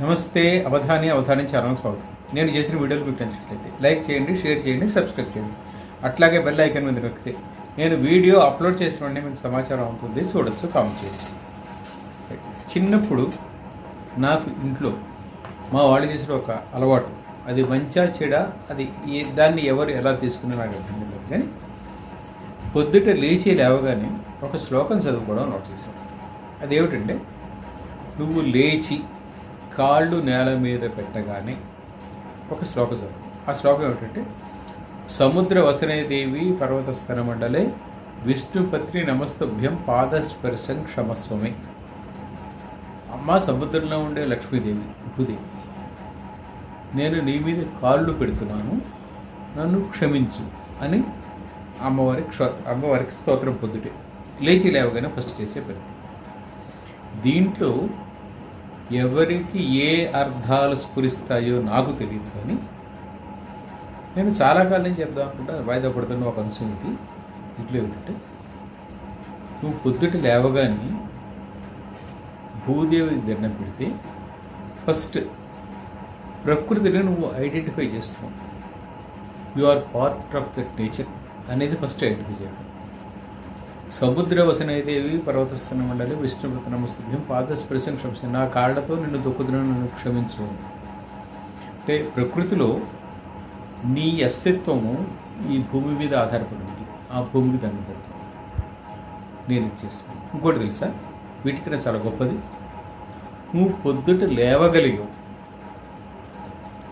నమస్తే అవధాని అవధాని ఛానల్ స్వాగతం. నేను చేసిన వీడియోలు మీకు నచ్చినట్లయితే లైక్ చేయండి షేర్ చేయండి సబ్స్క్రైబ్ చేయండి. అట్లాగే బెల్ ఐకాన్ మీద నొక్కితే నేను వీడియో అప్లోడ్ చేసిన వెంటనే మీకు సమాచారం అవుతుంది. చూడొచ్చు కామెంట్ చేయొచ్చు. చిన్నప్పుడు నాకు ఇంట్లో మా వాళ్ళు చేసిన ఒక అలవాటు. అది మంచా చెడ అది దాన్ని ఎవరు ఎలా తీసుకున్నా నాకు అర్థం లేదు కానీ పొద్దుట లేచి లేవగానే ఒక శ్లోకం చదువుకోవడం నోట్ చేశాను. అదేమిటంటే నువ్వు లేచి కాళ్ళు నేల మీద పెట్టగానే ఒక శ్లోకం చదువు. ఆ శ్లోకం ఏమిటంటే సముద్ర వసనేదేవి పర్వతస్థన మండలే విష్ణుపత్రి నమస్తభ్యం పాదస్పర్శం క్షమస్వమే. అమ్మ సముద్రంలో ఉండే లక్ష్మీదేవి భూదేవి నేను నీ మీద కాళ్ళు పెడుతున్నాను నన్ను క్షమించు అని అమ్మవారి క్ష అమ్మవారికి స్తోత్రం పొద్దుటే లేచి లేవగానే ఫస్ట్ చేసే పని. దీంట్లో ఎవరికి ఏ అర్థాలు స్ఫురిస్తాయో నాకు తెలియదు కానీ నేను చాలా కాలం నుంచి చెప్దాం అనుకుంటా వాయిదా పడుతున్న ఒక అంశం ఇది. ఇట్లా ఏమిటంటే నువ్వు పొద్దుట లేవగానే భూదేవి దండం పెడితే ఫస్ట్ ప్రకృతిని నువ్వు ఐడెంటిఫై చేస్తావు. You are part of that nature అనేది ఫస్ట్ ఐడెంటిఫై చేయడం సముద్ర వసనైదేవి పర్వతస్థన మండలి విష్ణుపతి నమస్తభ్యం పాదస్పర్శం క్షమించు. నా కాళ్ళతో నిన్ను దొక్కుతున్నాను నన్ను క్షమించు. అంటే ప్రకృతిలో నీ అస్తిత్వము ఈ భూమి మీద ఆధారపడి ఉంది ఆ భూమికి దండం పెడతాను నేను ఇచ్చేస్తాను ఇంకోటి తెలుసా? వీటికన్నా చాలా గొప్పది. నువ్వు పొద్దుట లేవగలిగావు.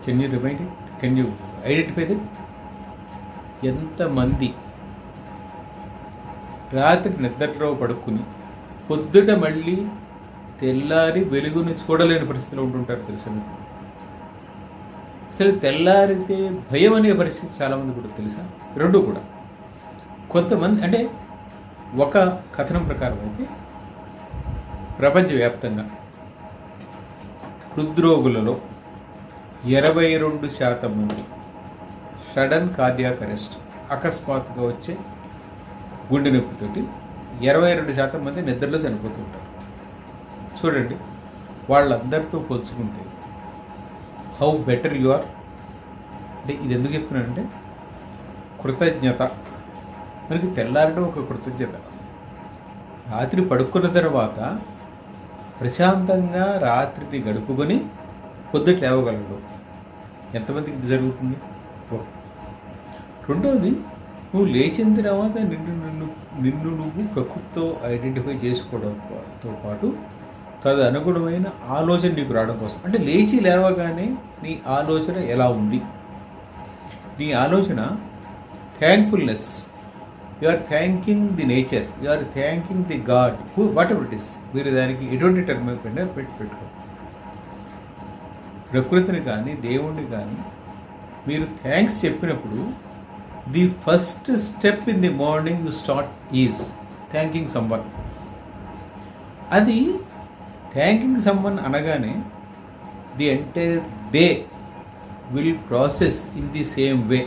Can you remind can you identify that ఎంతమంది రాత్రి నిద్రలో పడుకుని పొద్దుట మళ్ళీ తెల్లారి వెలుగుని చూడలేని పరిస్థితిలో ఉంటుంటారు తెలుసా మీకు? అసలు తెల్లారితే భయం అనే పరిస్థితి చాలామంది కూడా తెలుసా? రెండు కూడా. కొంతమంది అంటే ఒక కథనం ప్రకారం అయితే ప్రపంచవ్యాప్తంగా హృద్రోగులలో ఇరవై రెండు శాతం మంది సడన్ కార్డియాక్ అరెస్ట్ అకస్మాత్తుగా వచ్చే గుండె నొప్పితోటి ఇరవై రెండు శాతం మంది నిద్రలో చనిపోతుంటారు. చూడండి వాళ్ళందరితో పోల్చుకుంటే హౌ బెటర్ యు ఆర్ అంటే ఇది ఎందుకు చెప్తున్నానంటే కృతజ్ఞత. మనకి తెల్లారడం ఒక కృతజ్ఞత. రాత్రి పడుకున్న తర్వాత ప్రశాంతంగా రాత్రిని గడుపుకొని పొద్దుట లేవగలడు. ఎంతమందికి ఇది జరుగుతుంది? ఒకటి. రెండవది నువ్వు లేచిన తర్వాత నిన్ను నిన్ను నిన్ను నువ్వు ప్రకృతితో ఐడెంటిఫై చేసుకోవడంతో పాటు తదనుగుణమైన ఆలోచన నీకు రావడం కోసం. అంటే లేచి లేవగానే నీ ఆలోచన ఎలా ఉంది? నీ ఆలోచన thankfulness you are thanking the nature you are thanking the God who whatever it is మీరు దానికి ఎటువంటి టర్మ్ పెట్టినా పెట్టి పెట్టుకో. ప్రకృతిని కానీ దేవుణ్ణి కానీ మీరు థ్యాంక్స్ చెప్పినప్పుడు the first step in the morning you start is thanking someone అది థ్యాంకింగ్ సమ్వన్ అనగానే the entire day will process in the same way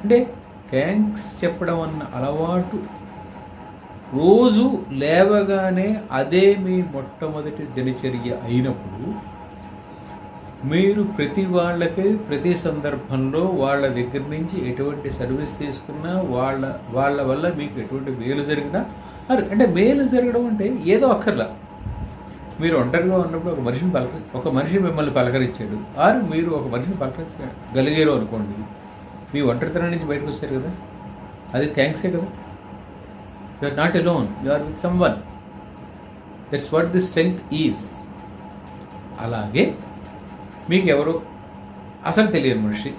అంటే థ్యాంక్స్ చెప్పడం అన్న అలవాటు రోజు లేవగానే అదే మీ మొట్టమొదటి దినచర్య అయినప్పుడు మీరు ప్రతి వాళ్ళకి ప్రతి సందర్భంలో వాళ్ళ దగ్గర నుంచి ఎటువంటి సర్వీస్ తీసుకున్నా వాళ్ళ వాళ్ళ వల్ల మీకు ఎటువంటి మేలు జరిగినా అంటే మేలు జరగడం అంటే ఏదో అక్కర్లా. మీరు ఒంటరిగా ఉన్నప్పుడు ఒక మనిషిని పలక ఒక మనిషి మిమ్మల్ని పలకరించాడు. ఆరు మీరు ఒక మనిషిని పలకరించగలిగారు అనుకోండి. మీ ఒంటరితనం నుంచి బయటకు వచ్చారు కదా? అది థ్యాంక్సే కదా? You are not alone you are with someone that's what the strength is అలాగే మీకు ఎవరు అసలు తెలియని మనిషి.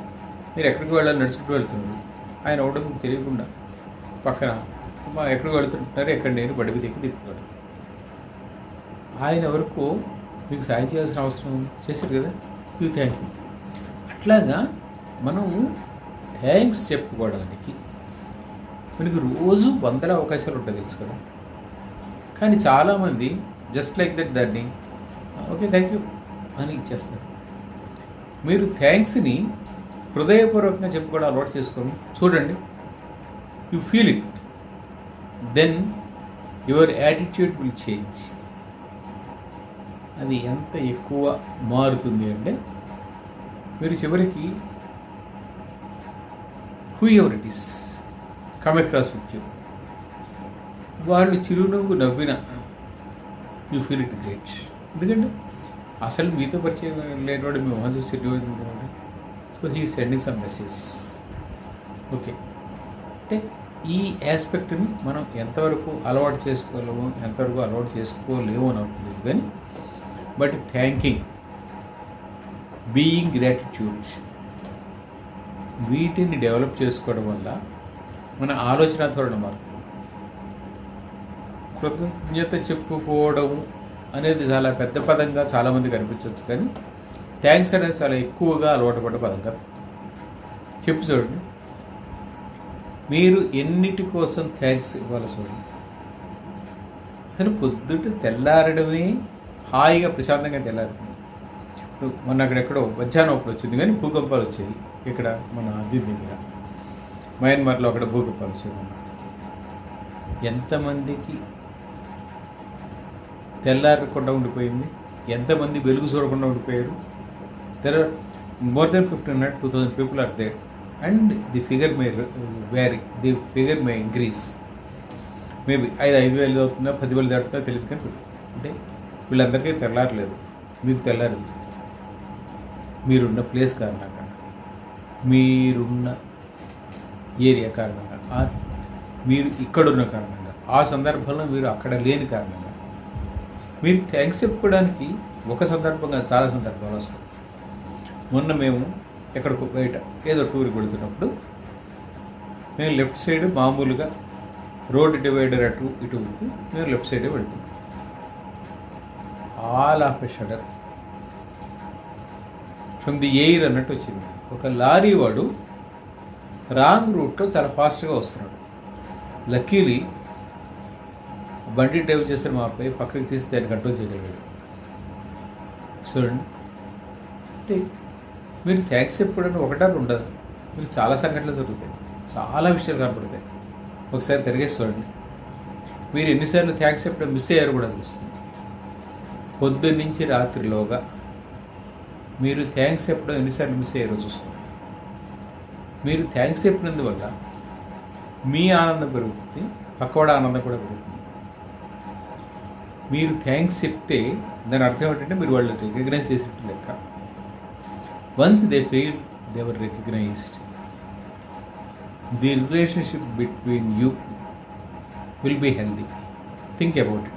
మీరు ఎక్కడికి వెళ్ళాలి నడుచుకుంటూ వెళ్తున్నారు. ఆయన ఒకటి మీకు తెలియకుండా. పక్కన ఎక్కడికి వెళుతుంటున్నారు ఎక్కడ నేను బడికి దిక్కు తిప్పుతాడు ఆయన వరకు మీకు సాయం చేయాల్సిన అవసరం ఉంది. చేశారు కదా? You thank you. అట్లాగా మనం థ్యాంక్స్ చెప్పుకోవడానికి మనకి రోజు వందల అవకాశాలు ఉంటాయి తెలుసు కదా? కానీ చాలామంది జస్ట్ లైక్ దట్ దాన్ని ఓకే థ్యాంక్ యూ అని ఇచ్చేస్తారు. మీరు థ్యాంక్స్ని హృదయపూర్వకంగా చెప్పుకోవడం అలవాటు చేసుకోండి. చూడండి. You feel it then your attitude will change అది ఎంత ఎక్కువ మారుతుంది అంటే మీరు చివరికి whoever it is come across with you వాళ్ళు చిరునవ్వు నవ్విన యూ ఫీల్ ఇట్ గ్రేట్ ఎందుకంటే అసలు మీతో పరిచయం లేనివాడు మీ మొహం చూసి చిరునవ్వు so he sending some message okay అంటే ఈ ఆస్పెక్ట్ని మనం ఎంతవరకు అలవాటు చేసుకోలేము ఎంతవరకు అలవాటు చేసుకోలేము అని అవుతుంది కానీ బట్ థ్యాంకింగ్ బీయింగ్ గ్రాటిట్యూడ్ వీటిని డెవలప్ చేసుకోవడం వల్ల మన ఆలోచన ధోరణి మారుతుంది. కృతజ్ఞత చెప్పుకోవడం అనేది చాలా పెద్ద పదంగా చాలామందికి అనిపించవచ్చు కానీ థ్యాంక్స్ అనేది చాలా ఎక్కువగా అలవాటు పడ్డ పదం చెప్పు చూడండి. మీరు ఎన్నిటి కోసం థ్యాంక్స్ ఇవ్వాలి చూడండి. అసలు పొద్దుట తెల్లారడమే హాయిగా ప్రశాంతంగా తెల్లారుతుంది. ఇప్పుడు మొన్న అక్కడెక్కడో మధ్యాహ్నం ఒకటి వచ్చింది కానీ భూకంపాలు వచ్చాయి. ఇక్కడ మన అది దగ్గర. మయన్మార్లో అక్కడ భూకంపాలు వచ్చాయి అన్నమాట. ఎంతమందికి తెల్లారకుండా ఉండిపోయింది. ఎంతమంది వెలుగు చూడకుండా ఉండిపోయారు. There are more than fifteen hundred two thousand people are there and the figure may vary the figure may increase maybe ఐదు ఐదు వేలు అవుతుందా పది వేలు దాటుతుందా తెలియదు కానీ అంటే వీళ్ళందరికీ తెల్లారలేదు. మీకు తెల్లారింది. మీరున్న ప్లేస్ కారణంగా మీరున్న ఏరియా కారణంగా ఆర్ మీరు ఇక్కడున్న కారణంగా ఆ సందర్భంలో మీరు అక్కడ లేని కారణంగా మీరు థ్యాంక్స్ చెప్పుకోవడానికి ఒక సందర్భంగా చాలా సందర్భాలు వస్తాయి. మొన్న మేము ఎక్కడికి బయట ఏదో టూర్కి వెళుతున్నప్పుడు మేము లెఫ్ట్ సైడ్ మామూలుగా రోడ్ డివైడర్ అటు ఇటు ఉంది. మేము లెఫ్ట్ సైడే వెళ్తున్నాం. All of a sudden from the air అన్నట్టు వచ్చింది. ఒక లారీ వాడు రాంగ్ రూట్లో చాలా ఫాస్ట్గా వస్తున్నాడు. లక్కీలీ బండి డ్రైవ్ చేస్తే మా అబ్బాయి పక్కకి తీసి దాన్ని కంట్రోల్ చేయగలిగాడు. చూడండి. అంటే మీరు థ్యాంక్స్ చెప్పుకోవడానికి ఒకటారు ఉండదు. మీకు చాలా సంఘటనలు జరుగుతాయి. చాలా విషయాలు కనపడతాయి. ఒకసారి తిరిగేసి చూడండి. మీరు ఎన్నిసార్లు థ్యాంక్స్ చెప్పడం మిస్ అయ్యారు కూడా తెలుస్తుంది. పొద్దు నుంచి రాత్రిలోగా మీరు థ్యాంక్స్ చెప్పడం ఎన్నిసార్లు మిస్ అయ్యారో చూసుకోండి. మీరు థ్యాంక్స్ చెప్పినందువల్ల మీ ఆనందం పెరుగుతుంది పక్కవాడ ఆనందం కూడా పెరుగుతుంది. మీరు థ్యాంక్స్ చెప్తే దాని అర్థం ఏంటంటే మీరు వాళ్ళు రికగ్నైజ్ చేసినట్టు లెక్క. Once they fail they were recognised the relationship between you will be healthy think about it